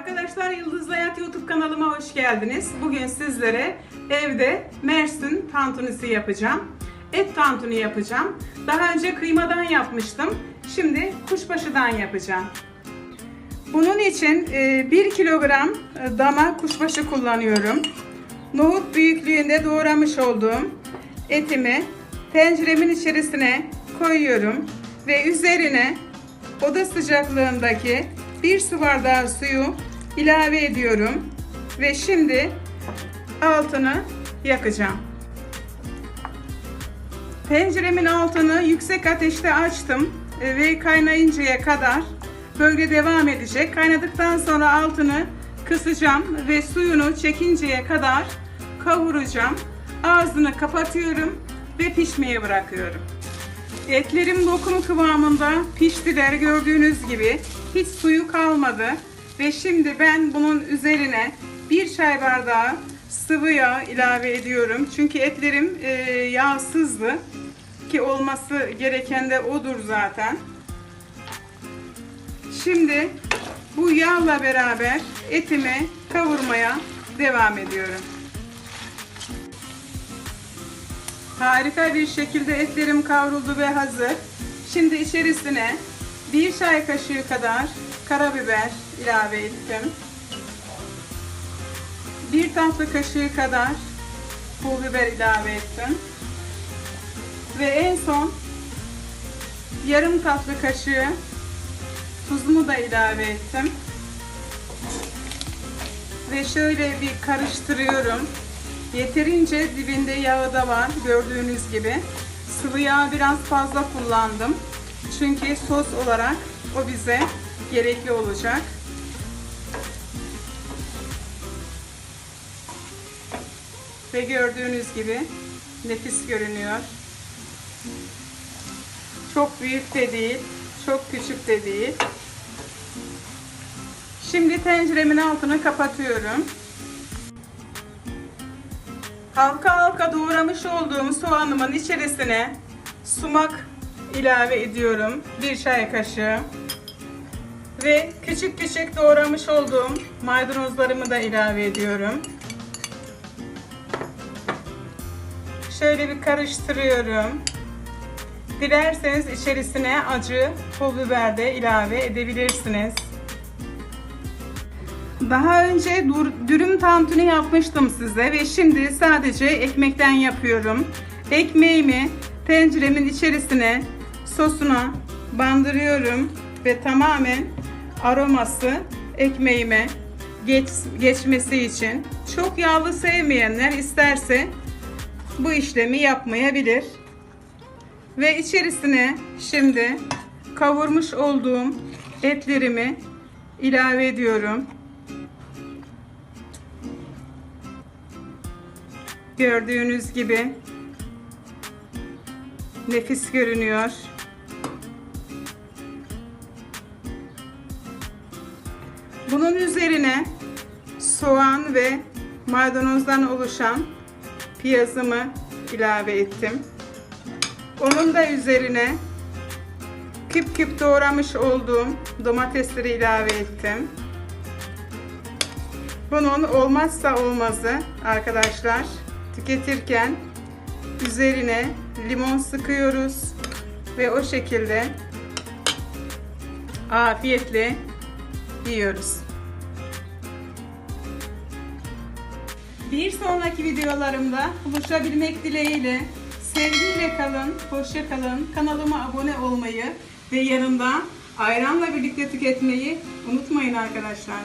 Arkadaşlar Yıldızlı Hayat YouTube kanalıma hoş geldiniz. Bugün sizlere evde Mersin tantunisi yapacağım. Et tantuni yapacağım. Daha önce kıymadan yapmıştım. Şimdi kuşbaşıdan yapacağım. Bunun için 1 kilogram e, dana kuşbaşı kullanıyorum. Nohut büyüklüğünde doğramış olduğum etimi tenceremin içerisine koyuyorum ve üzerine oda sıcaklığındaki bir su bardağı suyu ilave ediyorum ve şimdi altını yakacağım. Tenceremin altını yüksek ateşte açtım e, ve kaynayıncaya kadar böyle devam edecek. Kaynadıktan sonra altını kısacağım ve suyunu çekinceye kadar kavuracağım. Ağzını kapatıyorum ve pişmeye bırakıyorum. Etlerim lokum kıvamında piştiler gördüğünüz gibi. Hiç suyu kalmadı. Ve şimdi ben bunun üzerine bir çay bardağı sıvı yağ ilave ediyorum. Çünkü etlerim e, yağsızdı. Ki olması gereken de odur zaten. Şimdi bu yağla beraber etimi kavurmaya devam ediyorum. Harika bir şekilde etlerim kavruldu ve hazır. Şimdi içerisine bir çay kaşığı kadar karabiber ilave ettim. Bir tatlı kaşığı kadar pul biber ilave ettim. Ve en son yarım tatlı kaşığı tuzumu da ilave ettim. Ve şöyle bir karıştırıyorum. Yeterince dibinde yağı da var gördüğünüz gibi. Sıvı yağ biraz fazla kullandım. Çünkü sos olarak o bize gerekli olacak. Ve gördüğünüz gibi nefis görünüyor. Çok büyük de değil, çok küçük de değil. Şimdi tenceremin altını kapatıyorum. Halka halka doğramış olduğum soğanımın içerisine sumak ilave ediyorum. Bir çay kaşığı. Ve küçük küçük doğramış olduğum maydanozlarımı da ilave ediyorum. Şöyle bir karıştırıyorum. Dilerseniz içerisine acı pul biber de ilave edebilirsiniz. Daha önce dur- dürüm tantuni yapmıştım size ve şimdi sadece ekmekten yapıyorum. Ekmeğimi tenceremin içerisine sosuna bandırıyorum ve tamamen aroması ekmeğime geç, geçmesi için. Çok yağlı sevmeyenler isterse bu işlemi yapmayabilir. Ve içerisine şimdi kavurmuş olduğum etlerimi ilave ediyorum. Gördüğünüz gibi nefis görünüyor. Bunun üzerine soğan ve maydanozdan oluşan piyazımı ilave ettim. Onun da üzerine küp küp doğramış olduğum domatesleri ilave ettim. Bunun olmazsa olmazı arkadaşlar tüketirken üzerine limon sıkıyoruz ve o şekilde afiyetle yiyoruz. Bir sonraki videolarımda buluşabilmek dileğiyle sevgiyle kalın, hoşça kalın. Kanalıma abone olmayı ve yanında ayranla birlikte tüketmeyi unutmayın arkadaşlar.